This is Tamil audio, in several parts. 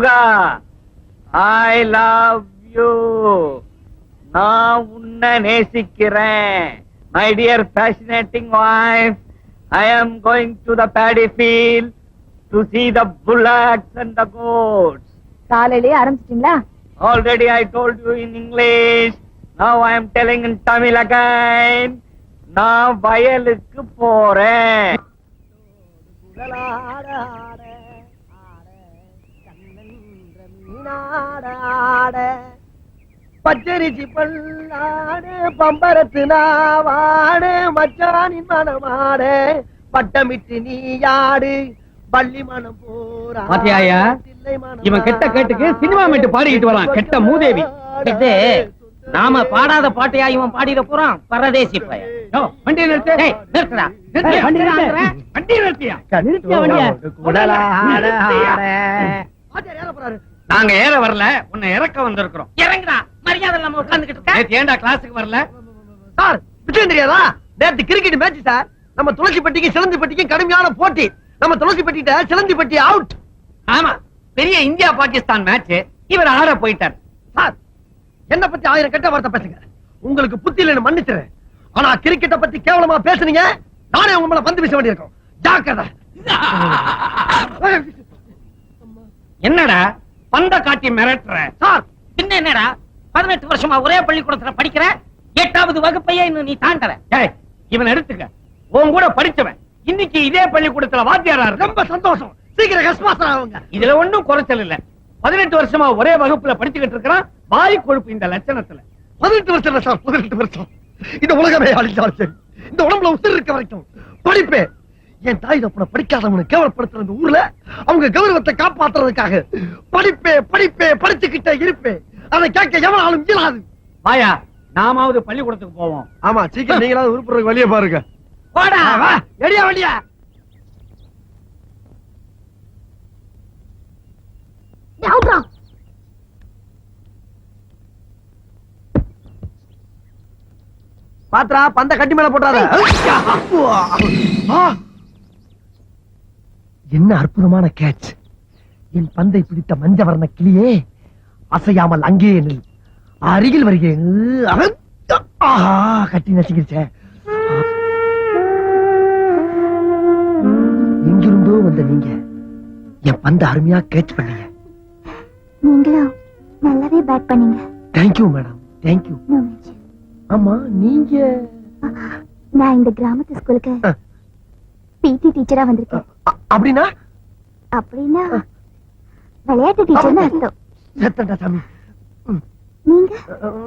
முருகா ஐ லவ் யூ நான் உன்னை நேசிக்கிறேன் my dear fascinating wife I am going to the paddy field to see the bullocks and the goats காலையிலேயே ஆரம்பிச்சிட்டீங்களா Already I told you in English. Now I am telling in Tamil again. நான் வயலுக்கு போறேன் பச்சரிசி பல்லாடு பம்பரத்து நாவாடு மச்சானின் மனமாடு பட்டமிட்டு நீயாடு பள்ளி மனம் போரா பாத்தியாயா? இவன் கெட்ட கேட்டுக்கு சினிமா மேட்டு பாடிக்கிட்டு வரான், கெட்ட மூதேவி. இது நாம பாடாத பாட்டையா இவன் பாடிட போறான் பரதேசி பையன் யோ, வண்டியை நிறுத்து. நிறுத்துடா. வண்டியை நிறுத்தியா? நிறுத்தியா வண்டிய? நாங்க ஏற வரல உன்னை இறக்க வந்திருக்கிறோம். இறங்குடா மரியாதை நம்ம உட்கார்ந்துகிட்டு இருக்க. நேத்து ஏன்டா கிளாஸுக்கு வரல? சார் விஷயம் தெரியாதா? நேத்து கிரிக்கெட் மேட்ச் சார். நம்ம துளசி பட்டிக்கு சிலந்தி பட்டிக்கு கடுமையான போட்டி. நம்ம துளசி பட்டிட்ட சிலந்தி பட்டி அவுட் ஆமா பெரிய இந்தியா பாகிஸ்தான் மேட்ச் இவர் ஆட போயிட்டார். சார் என்ன பத்தி ஆயிரம் கெட்ட வார்த்தை பேசுங்க. உங்களுக்கு புத்தி இல்லைன்னு மன்னிச்சிடுறேன் ஆனா கிரிக்கெட்ட பத்தி கேவலமா பேசுனீங்க நானே உங்க மேல பந்து வீச வேண்டியிருக்கும். ஜாக்கிரதை. என்னடா? பந்த காட்டி மிரட்டுற சார் பின்ன என்னடா? பதினெட்டு வருஷமா ஒரே பள்ளிக்கூடத்துல படிக்கிற எட்டாவது வகுப்பையே இன்னும் நீ தாண்டற இவன் எடுத்துக்க. உன் கூட படிச்சவன். இன்னைக்கு இதே பள்ளிக்கூடத்துல வாத்தியாரா ரொம்ப சந்தோஷம். சீக்கிரம் கஸ்மாசம் ஆகுங்க. இதுல ஒண்ணும் குறைச்சல் இல்ல. பதினெட்டு வருஷமா ஒரே வகுப்புல படிச்சுக்கிட்டு இருக்கிறான். வாய் கொழுப்பு இந்த லட்சணத்துல. பதினெட்டு வருஷம் சார் பதினெட்டு வருஷம். இந்த உலகமே அழிஞ்சாலும் சரி. இந்த உடம்புல உசுர் இருக்க வரைக்கும். படிப்பே. என் தாய் தப்பனை படிக்காதவனை கேவலப்படுத்துற இந்த ஊர்ல அவங்க கௌரவத்தை காப்பாத்துறதுக்காக படிப்பே படிப்பே படிச்சுக்கிட்டே இருப்பே. அதை கேட்க எவனாலும் இயலாது. வாயா நாமாவது பள்ளிக்கூடத்துக்கு போவோம். ஆமா சீக்கிரம் நீங்களாவது உருப்புறதுக்கு வழிய பாருங்க. போடா வா, எடியா வழியா பாத்ரா பந்த கட்டி மேல போட்டாத ஆ! என்ன அற்புதமான கேட்ச். என் பந்தை பிடித்த மஞ்ச வர்ண கிளியே அசையாமல் அங்கே நில். அருகில் வருகிறேன்! ஆஹா கட்டி நசுங்கிருச்சே. எங்கிருந்தோ வந்த நீங்க என் பந்த அருமையா கேட்ச் பண்ணீங்க. நீங்களும் நல்லாவே பேட் பண்ணீங்க. Thank you madam thank you. ஆமா நீங்க? நான் இந்த கிராமத்து ஸ்கூலுக்கு. பிடி டீச்சரா வந்திருக்கேன். அப்படின்னா? அப்படின்னா விளையாட்டு டீச்சர்னு அர்த்தம். செத்தண்டா சாமி. நீங்க?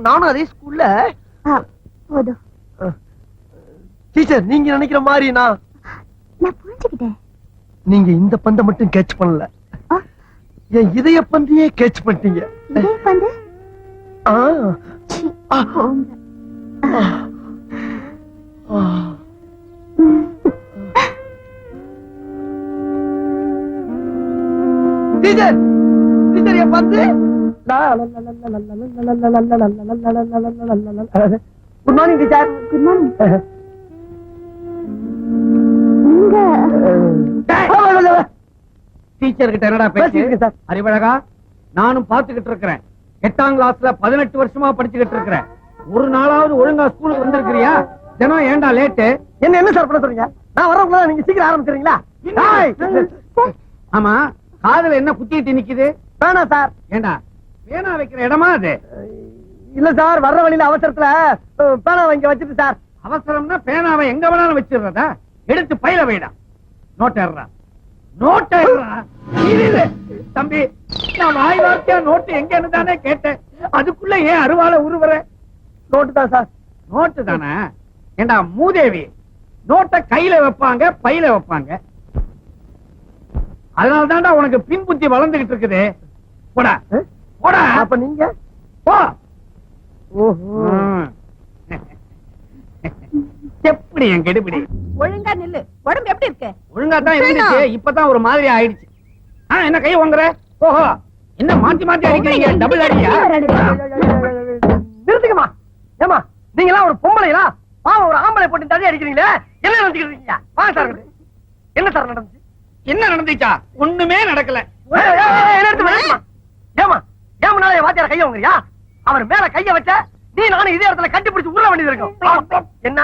நானும் அதே ஸ்கூல்ல போதும். டீச்சர் நீங்க நினைக்கிற மாதிரி நான் நான் புரிஞ்சுக்கிட்டேன். நீங்க இந்த பந்தை மட்டும் கேட்ச் பண்ணல. என் இதய பந்தையே கேட்ச் பண்ணிட்டீங்க. பந்து? ஆ. ஆ. டீச்சர் டீச்சர் என் பந்து good morning teacher good morning teacher கிட்ட என்னடா பேச்சு சார். அறிவழகா நானும் பாத்துக்கிட்டு இருக்கிறேன் எட்டாம் கிளாஸ்ல பதினெட்டு வருஷமா படிச்சுக்கிட்டு இருக்கிறேன் ஒரு நாளாவது ஒழுங்கா ஸ்கூலுக்கு வந்திருக்கிறியா தினம் ஏன்டா லேட்டு என்ன என்ன சார் பண்ண சொல்றீங்க நான் வரவங்கள நீங்க சீக்கிரம் ஆரம்பிச்சிடுறீங்களா டேய்! ஆமா காதுல என்ன குத்திட்டு நிக்குது? வேணாம் சார். ஏண்டா? பேனா வைக்கிற இடமா அது? இல்ல சார் வர்ற வழியில அவசரத்துல பேனா வாங்கி வச்சிட்டு சார். அவசரம்னா பேனாவை எங்க வேணாலும் வச்சிடுறதா? எடுத்து பையில வைடா. நோட்டா நோட்டா தம்பி நான் வாய் வார்த்தையா நோட்டு எங்கன்னு தானே கேட்டேன். அதுக்குள்ள ஏன் அருவாளை உருவற? நோட்டு தான் சார். நோட்டு தானே? ஏண்டா மூதேவி நோட்டை கையில வைப்பாங்க பையில வைப்பாங்க. அதனால தான்டா உனக்கு பின் புத்தி வளர்ந்துகிட்டு இருக்குது. போடா? போடா. அப்ப நீங்க? போ. எப்படி என் கெடுபிடி? ஒழுங்கா நில்லு. உடம்பு எப்படி இருக்கு? ஒழுங்கா தான் இருந்துச்சு. இப்பதான் ஒரு மாதிரி ஆயிடுச்சு. ஆ, என்ன கை வாங்குற ஓஹோ. என்ன மாத்தி மாத்தி அடிக்கிறீங்க? டபுள் அடியா? நிறுத்துக்கமா ஏமா நீங்க எல்லாம் ஒரு பொம்பளைங்களா? பாவம் ஒரு ஆம்பளை போட்டு தள்ளி அடிக்கிறீங்களே? என்ன நினைச்சுக்கிறீங்க வாங்க சார். என்ன சார் நடந்துச்சு? என்ன நடந்துச்சா? ஒண்ணுமே நடக்கல. முன்னால என் வாத்தியார கைய வாங்குறியா? அவர் மேல கைய வச்ச நீ நானும் இதே இடத்துல கண்டுபிடிச்சு உள்ள வேண்டியது இருக்கும். என்ன?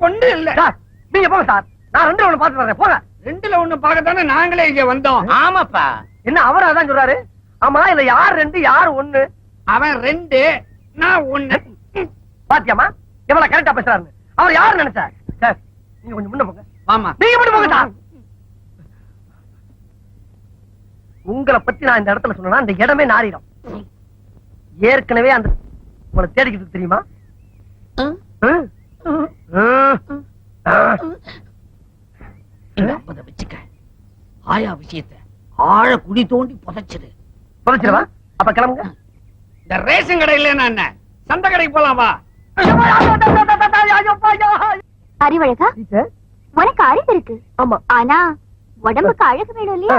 ஒண்ணு இல்ல. சார் நீங்க போங்க சார். நான் ரெண்டு ஒண்ணு பாத்து வரேன். போங்க. ரெண்டுல ஒண்ணு பார்க்கத்தானே நாங்களே இங்க வந்தோம். ஆமாப்பா. என்ன அவர் அதான் சொல்றாரு? ஆமா இல்ல யார் ரெண்டு யார் ஒண்ணு? அவன் ரெண்டு நான் ஒண்ணு. பாத்தியாமா எவ்வளவு கரெக்டா பேசுறாரு அவர் யாரு நினைச்ச? சார் நீங்க கொஞ்சம் முன்ன போங்க. ஆமா நீங்க மட்டும் போங்க சார். உங்களை பத்தி நான் இந்த இடத்துல சொன்னா இந்த இடமே நாரிடும் ஏற்கனவே அந்த உங்களை தேடிக்கிட்டு தெரியுமா? வச்சுக்க. ஆயா விஷயத்த ஆழ குழி தோண்டி புதைச்சிரு. புதைச்சிருவா அப்ப கிளம்புங்க. இந்த ரேஷன் கடையில நான் என்ன? சந்தை கடைக்கு போலாம் அறிவழகா? டீச்சர், உனக்கு அறிவு இருக்கு. ஆமா. ஆனா உடம்புக்கு அழகு வேணும் இல்லையா?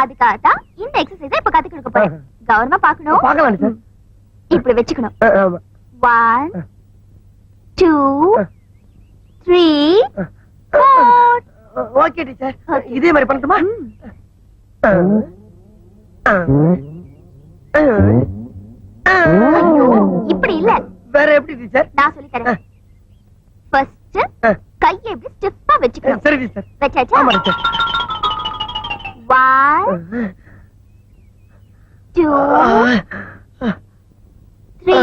அதுக்காகத்தான் இந்த எக்ஸசைஸ் இப்ப கத்து கொடுக்க போறேன். பார்க்கலாம் டீச்சர். இப்படி வச்சுக்கணும். ஆ, ஆமா. One two three four okay teacher இதே மாதிரி பண்ணட்டுமா? இப்படி இல்ல. வேற எப்படி டீச்சர் நான் சொல்லி தரேன். ஃபர்ஸ்ட் கையை இப்படி ஸ்டிஃபா வச்சுக்கணும். சரி டீச்சர் வச்சாச்சா? ஆமா டூ த்ரீ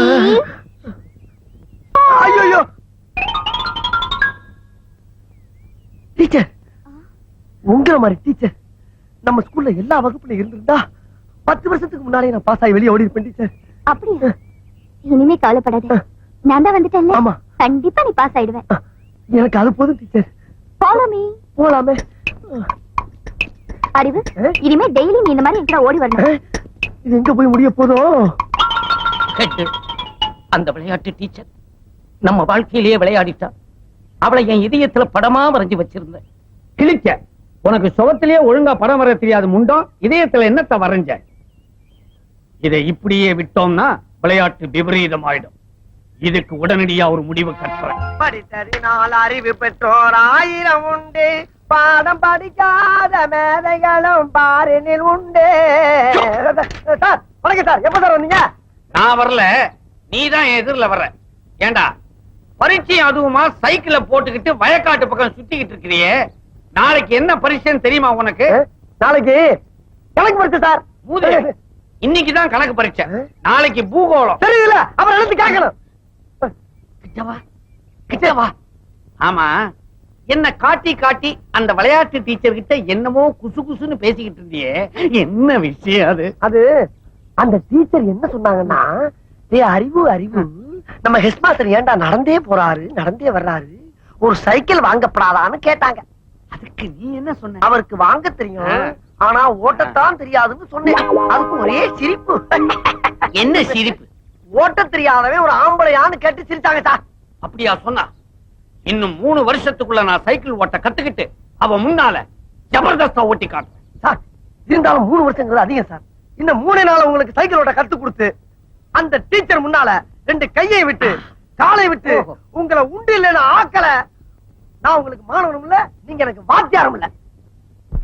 ஐயோ டீச்சர் உங்களை மாதிரி டீச்சர் நம்ம ஸ்கூல்ல எல்லா வகுப்புல இருந்திருந்தா பத்து வருஷத்துக்கு முன்னாடியே நான் பாஸ் ஆகி வெளியே ஓடி இருப்பேன் டீச்சர் அப்படியா? இனிமே கவலைப்படாத. நான் தான் வந்துட்டேன்ல. ஆமா. கண்டிப்பா நீ பாஸ் ஆயிடுவேன். எனக்கு அது போதும் டீச்சர் ஃபாலோ மீ போலாமே. அறிவு? இனிமே டெய்லி நீ இந்த மாதிரி என்கிட்ட ஓடி வரணும். இது எங்க போய் முடிய போதும்? ஹெட் அந்த விளையாட்டு டீச்சர் நம்ம வாழ்க்கையிலேயே விளையாடிட்டா அவளை என் இதயத்துல படமா வரைஞ்சு வச்சிருந்தேன். கிழிச்ச. உனக்கு சுகத்திலேயே ஒழுங்கா படம் வர தெரியாது முண்டம் இதயத்துல என்னத்த வரைஞ்ச? இதை இப்படியே விட்டோம்னா விளையாட்டு விபரீதம் ஆயிடும் இதுக்கு உடனடியா ஒரு முடிவு கட்டுறேன் படித்தறினால் அறிவு பெற்றோர் ஆயிரம் உண்டு. பாடம் படிக்காத மேதைகளும் பாரினில் உண்டு. சார் வணக்கம் சார். எப்ப சார் வந்தீங்க? நான் வரல. நீ தான் எதிரில வர்ற. ஏண்டா? பரீட்சை அதுவுமா சைக்கிள போட்டுக்கிட்டு வயக்காட்டு பக்கம் சுத்திக்கிட்டு இருக்கிறியே. நாளைக்கு என்ன பரீட்சைன்னு தெரியுமா உனக்கு? நாளைக்கு கணக்கு படிச்சு சார். மூதே இன்னைக்கு தான் கணக்கு பரீட்சை. நாளைக்கு பூகோளம். தெரியல அப்புறம் எழுந்து கேட்கணும். கிட்டவா கிட்டவா ஆமா. என்ன காட்டி காட்டி அந்த விளையாட்டு டீச்சர் கிட்ட என்னமோ குசு குசுன்னு பேசிக்கிட்டு இருந்தியே. என்ன விஷயம் அது? அது அந்த டீச்சர் என்ன சொன்னாங்கன்னா அறிவு அறிவு. நம்ம ஹெட் மாஸ்டர் ஏன்டா நடந்தே போறாரு நடந்தே வர்றாரு? ஒரு சைக்கிள் வாங்கப்படாதான்னு கேட்டாங்க. அதுக்கு நீ என்ன சொன்ன? அவருக்கு வாங்க தெரியும். ஆனா ஓட்டத்தான் தெரியாதுன்னு சொன்னேன். அதுக்கு ஒரே சிரிப்பு. என்ன சிரிப்பு? ஓட்ட தெரியாதவன் ஒரு ஆம்பளையான்னு கேட்டு சிரிச்சாங்க சார். அப்படியா சொன்னா? இன்னும் மூணு வருஷத்துக்குள்ள நான் சைக்கிள் ஓட்ட கத்துக்கிட்டு அவ முன்னால ஜபர்தஸ்தா ஓட்டி காட்டுறேன். சார் இருந்தாலும் மூணு வருஷங்கிறது அதிகம் சார். இந்த மூணு நாள் உங்களுக்கு சைக்கிள் ஓட்ட கத்து கொடுத்து அந்த டீச்சர் முன்னால ரெண்டு கையை விட்டு காலை விட்டு. உங்களை உண்டு இல்லைன்னு ஆக்கல. நான் உங்களுக்கு மாணவனும் இல்ல நீங்க எனக்கு வாத்தியாரும் இல்ல.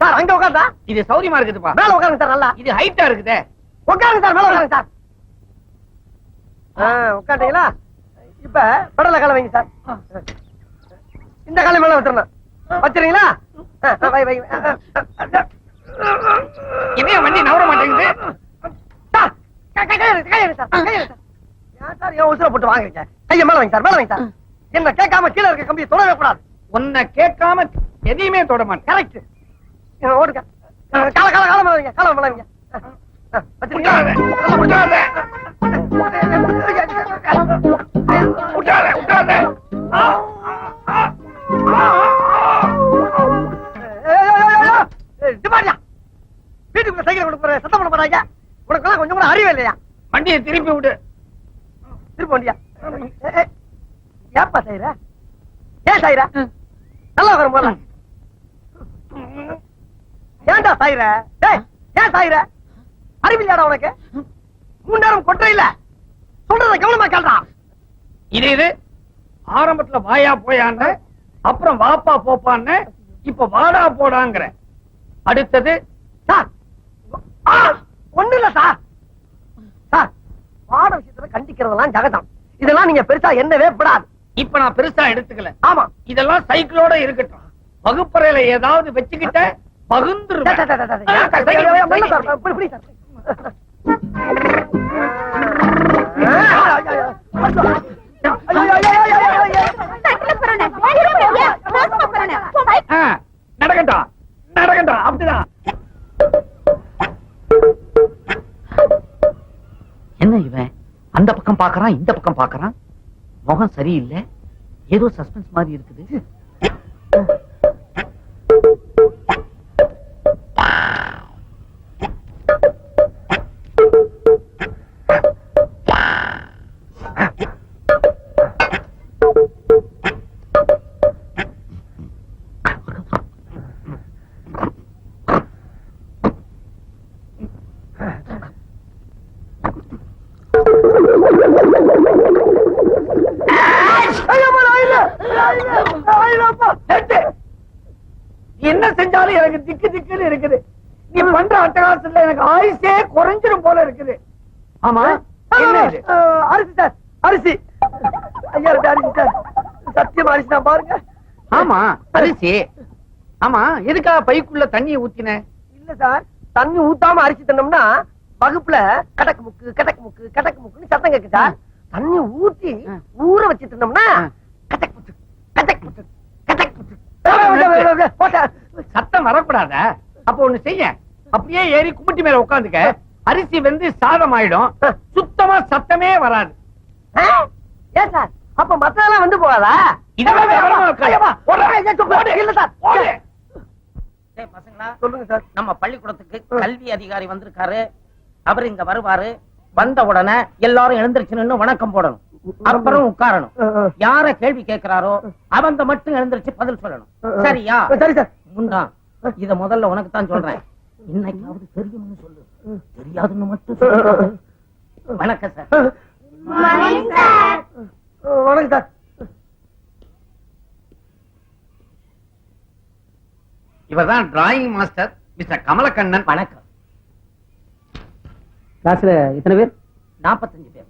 சார் அங்க உட்காந்தா இது சௌரியமா இருக்குதுப்பா. மேல உட்காருங்க சார் நல்லா. இது ஹைட்டா இருக்குதே. உட்காருங்க சார் மேல உட்காருங்க சார். ஆ, உட்காந்தீங்களா இப்ப படல கால வைங்க சார். இந்த காலை மேல வச்சிடணும். வச்சிருங்களா வை வை. இதே வண்டி நவர மாட்டேங்குது? சார். ஏன் சார். ஏன் உசுரை போட்டு வாங்குறீங்க. கையை மேல வைங்க சார் மேல வைங்க சார். என்ன கேட்காம கீழே இருக்க கம்பியை தொடவே கூடாது. உன்னை கேட்காம எதையுமே தொட மாட்டேன். கரெக்ட் ஓடுங்க. கால கால கால மேல வைங்க வீட்டுக்குள்ள சைக்கிள் கொண்டு போற சத்தம் பண்ண போறாங்க உனக்கு கொஞ்சம் கூட அறிவே இல்லையா? வண்டியை திருப்பி விடு. திருப்ப வண்டியா? ஏய், ஏய், ஏப்பா செய்யற ஏன் செய்யற நல்லா வரும் போல ஏன்டா சாயிர? டேய் ஏன் சாயிர? அறிவில்லையாடா உனக்கு? மூணு நேரம் கொட்டை இல்ல. சொல்றத கவனமா கேள்றா இது இது. ஆரம்பத்துல வாயா போயான்னு அப்புறம் வாப்பா போப்பான்னு இப்ப வாடா போடாங்கிற. அடுத்தது சார் ஆ, ஒண்ணும் இல்ல சார். சார் பாட விஷயத்துல கண்டிக்கிறதெல்லாம் ஜகதம் இதெல்லாம் நீங்க பெருசா என்னவே படாது. இப்ப நான் பெருசா எடுத்துக்கல. ஆமா. இதெல்லாம் சைக்கிளோட இருக்கட்டும். வகுப்பறையில ஏதாவது வச்சுக்கிட்ட பகுந்துருவேன். டே, அப்படிதான். என்ன இவன்? அந்த பக்கம் பாக்குறான் இந்த பக்கம் பாக்குறான் முகம் சரியில்லை ஏதோ சஸ்பென்ஸ் மாதிரி இருக்குது. என்ன செஞ்சாலும் எனக்கு திக்கு திக்குன்னு இருக்குது. நீ பண்ற அட்டகாசத்துல எனக்கு ஆயுசே குறைஞ்சிரும் போல இருக்குது. ஆமா? அரிசி சார் அரிசி. ஐயா அரிசி சார். சத்தியம் அரிசி தான் பாருங்க. ஆமா அரிசி. ஆமா எதுக்காக பைக்குள்ள தண்ணியை ஊத்தின? இல்ல சார் தண்ணி ஊத்தாம அரிசி தின்னோம்னா வகுப்புல கடக்கு முக்கு கடக்கு முக்கு கடக்கு முக்குன்னு சத்தம் கேக்கு சார். தண்ணி ஊத்தி. ஊற வச்சு தின்னோம்னா ஆ. கட்டக் முத்து கட்டக் சத்தம் வரக்கூடாத? அப்ப ஒண்ணு செய்ய. அப்படியே ஏறி கும்பிட்டு மேல உட்காந்துக்க. அரிசி வந்து சாதம் ஆயிடும். சுத்தமா சத்தமே வராது? ஏன் சார்? அப்ப மத்ததெல்லாம் வந்து போகாதா? சொல்லுங்க சார். நம்ம பள்ளிக்கூடத்துக்கு கல்வி அதிகாரி வந்திருக்காரு. அவர் இங்க வருவாரு. வந்த உடனே எல்லாரும் எழுந்திருச்சு நின்னு வணக்கம் போடணும். அப்புறம் உட்காரணும். யார கேள்வி கேட்கிறாரோ அவங்க மட்டும் எழுந்திருச்சு பதில் சொல்லணும். சரியா? சரி சார். முண்டா இத முதல்ல உனக்கு தான் சொல்றேன் இன்னைக்காவது தெரியும்னு சொல்லு. தெரியாதுன்னு மட்டும் வணக்கம் சார். வணக்கம் சார். இவர்தான் டிராயிங் மாஸ்டர் மிஸ்டர் கமலக்கண்ணன். வணக்கம். கிளாஸ்ல எத்தனை பேர்? நாற்பத்தஞ்சு பேர்.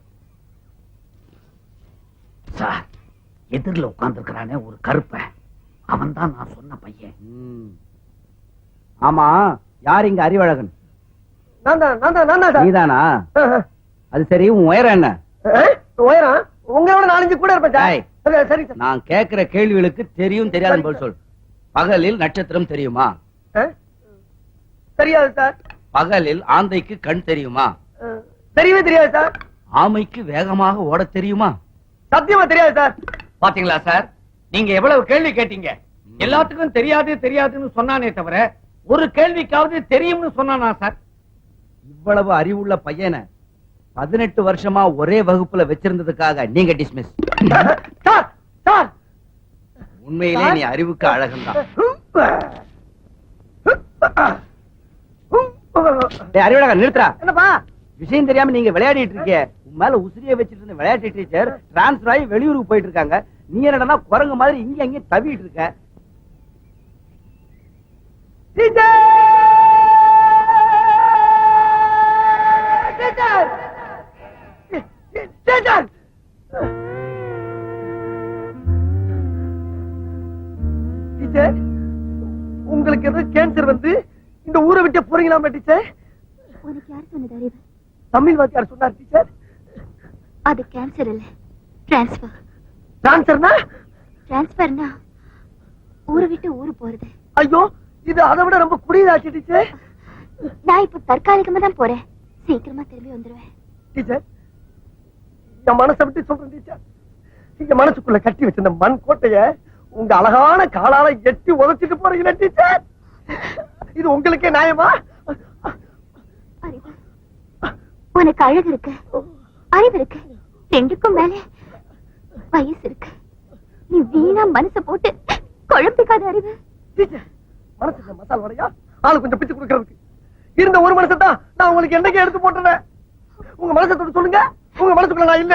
சார் எதிரில் உட்கார்ந்துருக்கிறானே ஒரு கருப்பன் அவன் தான் நான் சொன்ன பையன். ஆமா யார் இங்க அறிவழகன்? நீதானா. அது சரி உன் உயரம் என்ன? உயரம்? உங்களோட நாலஞ்சு கூட இருப்பேன் சார். நான் கேக்குற கேள்விகளுக்கு தெரியும் தெரியாதுன்னு பதில் சொல். பகலில் நட்சத்திரம் தெரியுமா? தெரியாது சார். பகலில் ஆந்தைக்கு கண் தெரியுமா? தெரியவே தெரியாது சார். ஆமைக்கு வேகமாக ஓடத் தெரியுமா? சத்தியமா தெரியாது சார். பாத்தீங்களா சார்? நீங்க எவ்வளவு கேள்வி கேட்டீங்க. எல்லாத்துக்கும் தெரியாது தெரியாதுன்னு சொன்னானே தவிர ஒரு கேள்விக்காவது தெரியும்னு சொன்னானா சார்? இவ்வளவு அறிவுள்ள பையனை பதினெட்டு வருஷமா ஒரே வகுப்புல வச்சிருந்ததுக்காக நீங்க டிஸ்மிஸ் சார் சார்! உண்மையிலே நீ அறிவுக்கு அழகன்தான் அறிவழகன் நிறுத்துறா என்னப்பா? விஷயம் தெரியாம நீங்க விளையாடிட்டு இருக்கீங்க. மேல உசிரியை வச்சிட்டு இருந்த விளையாட்டு டீச்சர் டிரான்ஸ்பர் ஆகி வெளியூருக்கு போயிட்டு இருக்காங்க நீ என்னடா குரங்கு மாதிரி இங்க அங்கேயும் தவிட்டு இருக்க? டீச்சர் உங்களுக்கு ஏதோ கேன்சர் வந்து இந்த ஊரை விட்டு போறீங்களாமா டீச்சர் உனக்கு யார் சொன்னது அறிவு? தமிழ் வாத்தியார் சொன்னார் கேன்சர் இல்ல டிரான்ஸ்பர் டான்சர்னா டிரான்ஸ்பர்னா ஊரை விட்டு ஊரு போறது. ஐயோ இது அதை விட ரொம்ப குடியதாச்சு நான் இப்ப தற்காலிகமா தான் போறேன். சீக்கிரமா திரும்பி வந்துருவேன். டீச்சர் என் மனசை விட்டு சொல்றேன் டீச்சர். என் மனசுக்குள்ள கட்டி வச்சிருந்த மண் கோட்டைய உங்க அழகான காலால எட்டி உதச்சிட்டு போறீங்களா டீச்சர். இது உங்களுக்கே நியாயமா? உனக்கு அழகு இருக்கு. அறிவு இருக்கு. ரெண்டுக்கும் மேல வயசு இருக்கு. நீ வீணா மனச போட்டு குழப்பிக்காத அறிவு. மனசுல மசால் வடையா? ஆளு கொஞ்சம் பிச்சு கொடுக்கறதுக்கு. இருந்த ஒரு மனசை தான் நான் உங்களுக்கு என்னைக்கு எடுத்து போட்டுறேன் உங்க மனசை தொட்டு சொல்லுங்க. உங்க மனசுக்குள்ள நான் நீ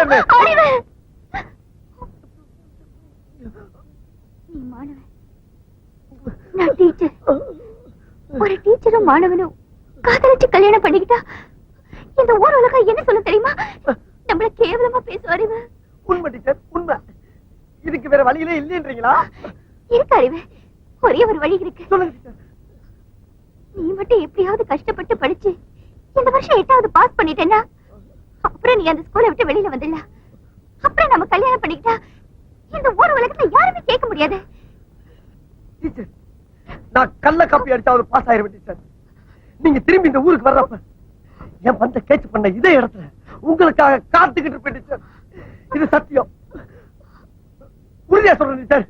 மாணவன். நான் டீச்சர். ஒரு டீச்சரும் மாணவனும் காதலிச்சு கல்யாணம் பண்ணிக்கிட்டா இந்த ஊர் உலகம் என்ன சொல்ல தெரியுமா? நம்மள கேவலமா பேசுவாரு இவன். உண்மை டீச்சர் உண்மை. இதுக்கு வேற வழியிலே இல்லைன்றீங்களா? இருக்கு அறிவு ஒரே ஒரு வழி இருக்கு. சொல்லுங்க டீச்சர். நீ மட்டும் எப்படியாவது கஷ்டப்பட்டு படிச்சு இந்த வருஷம் எட்டாவது பாஸ் பண்ணிட்டேன்னா அப்புறம் நீ அந்த ஸ்கூலை விட்டு வெளியில வந்துடல. அப்புறம் நம்ம கல்யாணம் பண்ணிக்கிட்டா இந்த ஊர் உலகத்துல யாருமே கேட்க முடியாது. டீச்சர் நான் கள்ள காப்பி அடிச்சாவது பாஸ் ஆயிருவேன் டீச்சர். நீங்க திரும்பி இந்த ஊருக்கு வர்றப்ப என் பந்த கேட்ச் பண்ண இதே இடத்துல உங்களுக்காக காத்துக்கிட்டு போயிட்டு இது சத்தியம். உறுதியா சொல்றேன் சார்.